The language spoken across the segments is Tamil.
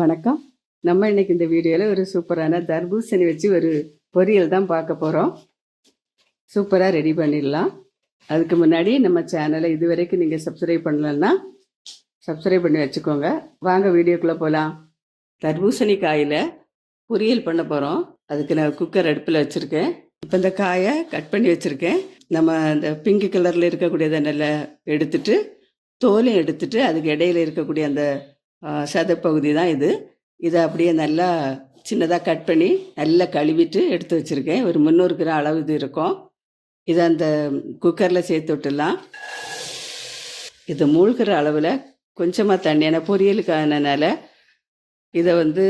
வணக்கம். நம்ம இன்னைக்கு இந்த வீடியோவில் ஒரு சூப்பரான தர்பூசணி வச்சு ஒரு பொரியல் தான் பார்க்க போகிறோம் சூப்பராக ரெடி பண்ணிடலாம். அதுக்கு முன்னாடி நம்ம சேனலை இது வரைக்கும் நீங்கள் சப்ஸ்கிரைப் பண்ணலன்னா சப்ஸ்கிரைப் பண்ணி வச்சுக்கோங்க. வாங்க வீடியோக்குள்ளே போகலாம் தர்பூசணி காயில் பொரியல் பண்ண போகிறோம் அதுக்கு நான் குக்கர் அடுப்பில் வச்சுருக்கேன். இப்போ இந்த காயை கட் பண்ணி வச்சுருக்கேன். நம்ம இந்த பிங்க் கலரில் இருக்கக்கூடியதை நல்லா எடுத்துட்டு தோலையும் எடுத்துட்டு அதுக்கு இடையில இருக்கக்கூடிய அந்த சதைப்பகுதி தான் இது. இதை அப்படியே நல்லா சின்னதாக கட் பண்ணி நல்லா கழுவிட்டு எடுத்து வச்சுருக்கேன். ஒரு முந்நூறு கிராம் அளவு இது இருக்கும். இதை அந்த குக்கரில் சேர்த்து விட்டுடலாம். இது மூழ்கிற அளவில் கொஞ்சமாக தண்ணி ஏன்னா பொரியலுக்கானனால இதை வந்து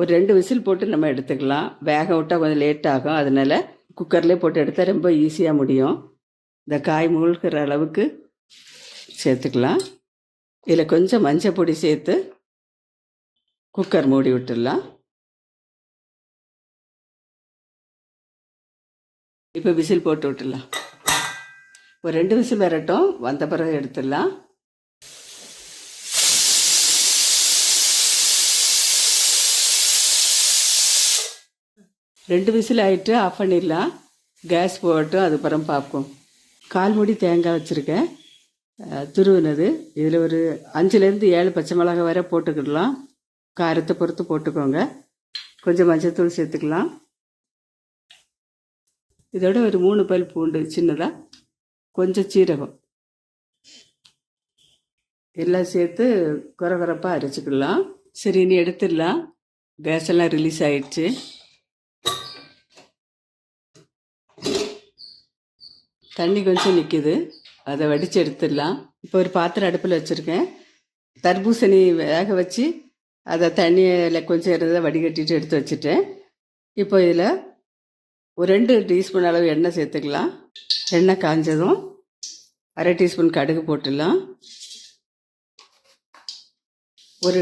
ஒரு ரெண்டு விசில் போட்டு நம்ம எடுத்துக்கலாம். வேக விட்டால் கொஞ்சம் லேட் ஆகும். அதனால குக்கர்லேயே போட்டு எடுத்தால் ரொம்ப ஈஸியாக முடியும். இந்த காய் மூழ்கிற அளவுக்கு சேர்த்துக்கலாம். இதில் கொஞ்சம் மஞ்சள் பொடி சேர்த்து குக்கர் மூடி விட்டுடலாம். இப்போ விசில் போட்டு விட்டுடலாம். ஒரு ரெண்டு விசில் வரட்டும். வந்த பிறகு எடுத்துடலாம். ரெண்டு விசில் ஆயிட்டு ஆஃப் பண்ணிடலாம். கேஸ் போகட்டும். அதுக்கப்புறம் பார்ப்போம் கால் மூடி தேங்காய் வச்சுருக்கேன். துருவினது. இதில் ஒரு அஞ்சுலேருந்து ஏழு பச்சை மிளகாய் வரை போட்டுக்கிடலாம். காரத்தை பொறுத்து போட்டுக்கோங்க. கொஞ்சம் மஞ்சள்தூள் சேர்த்துக்கலாம். இதோட ஒரு மூணு பல் பூண்டு சின்னதாக கொஞ்சம் சீரகம். எல்லாம் சேர்த்து குறகுறப்பாக அரைச்சிக்கலாம் சரி இனி எடுத்துடலாம். கேஸ் எல்லாம் ரிலீஸ் ஆயிடுச்சு. தண்ணி கொஞ்சம் நிற்கிது அதை வடித்து எடுத்துடலாம். இப்போ ஒரு பாத்திரம் அடுப்பில் வச்சுருக்கேன். தர்பூசணி வேக வச்சு அதை தண்ணியில் கொஞ்சம் இருந்ததை வடிகட்டிட்டு எடுத்து வச்சுட்டேன். இப்போ இதில் ஒரு ரெண்டு டீஸ்பூன் அளவு எண்ணெய் சேர்த்துக்கலாம். எண்ணெய் காஞ்சதும் அரை டீஸ்பூன் கடுகு போட்டுடலாம். ஒரு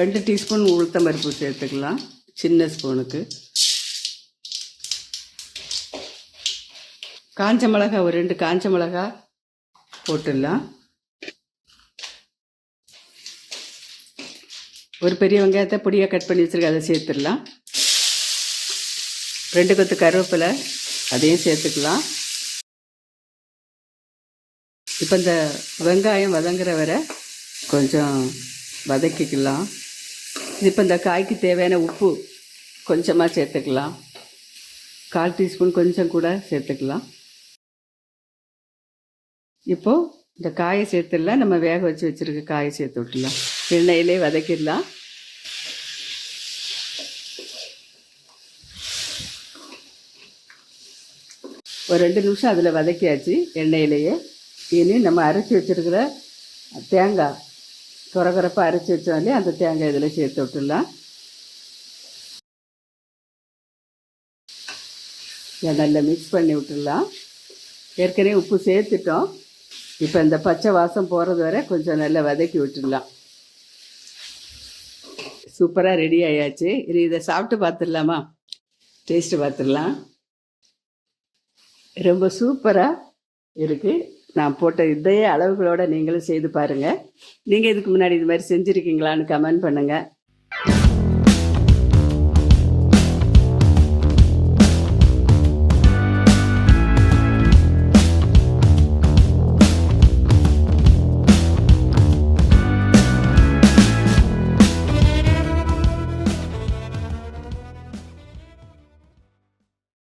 ரெண்டு டீஸ்பூன் உளுத்தம் பருப்பு சேர்த்துக்கலாம். சின்ன ஸ்பூனுக்கு. காஞ்ச மிளகா ஒரு ரெண்டு காஞ்ச மிளகா போட்டுடலாம். ஒரு பெரிய வெங்காயத்தை பொடியாக கட் பண்ணி வச்சுருக்க அதை சேர்த்துடலாம். ரெண்டு கொத்து கருவேப்பிலை அதையும் சேர்த்துக்கலாம். இப்போ இந்த வெங்காயம் வதங்குற வரை கொஞ்சம் வதக்கிக்கலாம். இப்போ இந்த காய்க்கு தேவையான உப்பு கொஞ்சமாக சேர்த்துக்கலாம். கால் டீஸ்பூன் கொஞ்சம் கூட சேர்த்துக்கலாம். இப்போது இந்த காயை சேர்த்துடலாம். நம்ம வேக வச்சு வச்சுருக்க காயை சேர்த்து விட்டுலாம் எண்ணெயிலே வதக்கிடலாம். ஒரு ரெண்டு நிமிஷம் அதில் வதக்கியாச்சு எண்ணெயிலேயே. இனி நம்ம அரைச்சி வச்சுருக்கிற தேங்காய் குறகுறப்பாக அரைச்சி வச்சாலே அந்த தேங்காய் இதில் சேர்த்து விட்டுடலாம். இதை நல்லா மிக்ஸ் பண்ணி விட்டுடலாம். ஏற்கனவே உப்பு சேர்த்துட்டோம். இப்போ இந்த பச்சை வாசம் போகிறது வரை கொஞ்சம் நல்லா வதக்கி விட்டுடலாம். சூப்பராக ரெடி ஆயாச்சு. இது இதை சாப்பிட்டு பார்த்துடலாமா? டேஸ்ட்டு பார்த்துடலாம். ரொம்ப சூப்பராக இருக்குது நான் போட்ட இதே அளவுகளோடு நீங்களும் செய்து பாருங்கள் நீங்கள் இதுக்கு முன்னாடி இது மாதிரி செஞ்சுருக்கீங்களான்னு கமெண்ட் பண்ணுங்கள்